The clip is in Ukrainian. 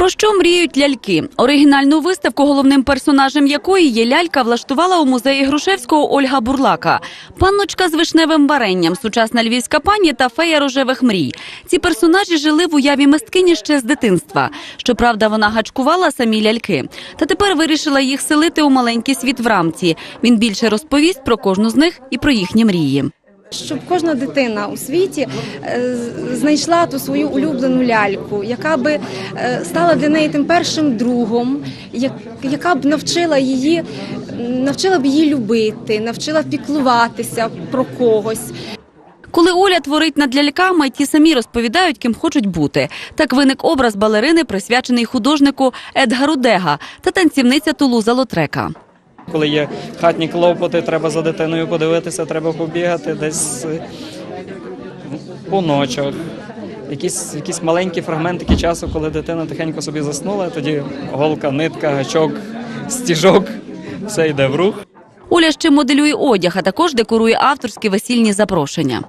Про що мріють ляльки? Оригінальну виставку, головним персонажем якої є лялька, влаштувала у музеї Грушевського Ольга Бурлака. Панночка з вишневим варенням, сучасна львівська пані та фея рожевих мрій. Ці персонажі жили в уяві мисткині ще з дитинства. Щоправда, вона гачкувала самі ляльки. Та тепер вирішила їх селити у маленький світ в рамці. Він більше розповість про кожну з них і про їхні мрії. Щоб кожна дитина у світі е, знайшла ту свою улюблену ляльку, яка би е, стала для неї тим першим другом, яка б навчила її, навчила б її любити, навчила піклуватися про когось. Коли Оля творить над ляльками, ті самі розповідають, ким хочуть бути. Так виник образ балерини, присвячений художнику Едгару Дега та танцівниця Тулуза Лотрека. Коли є хатні клопоти, треба за дитиною подивитися, треба побігати десь е, по ночах. Якісь, якісь маленькі фрагментики часу, коли дитина тихенько собі заснула, тоді голка, нитка, гачок, стіжок, все йде в рух. Оля ще моделює одяг, а також декорує авторські весільні запрошення.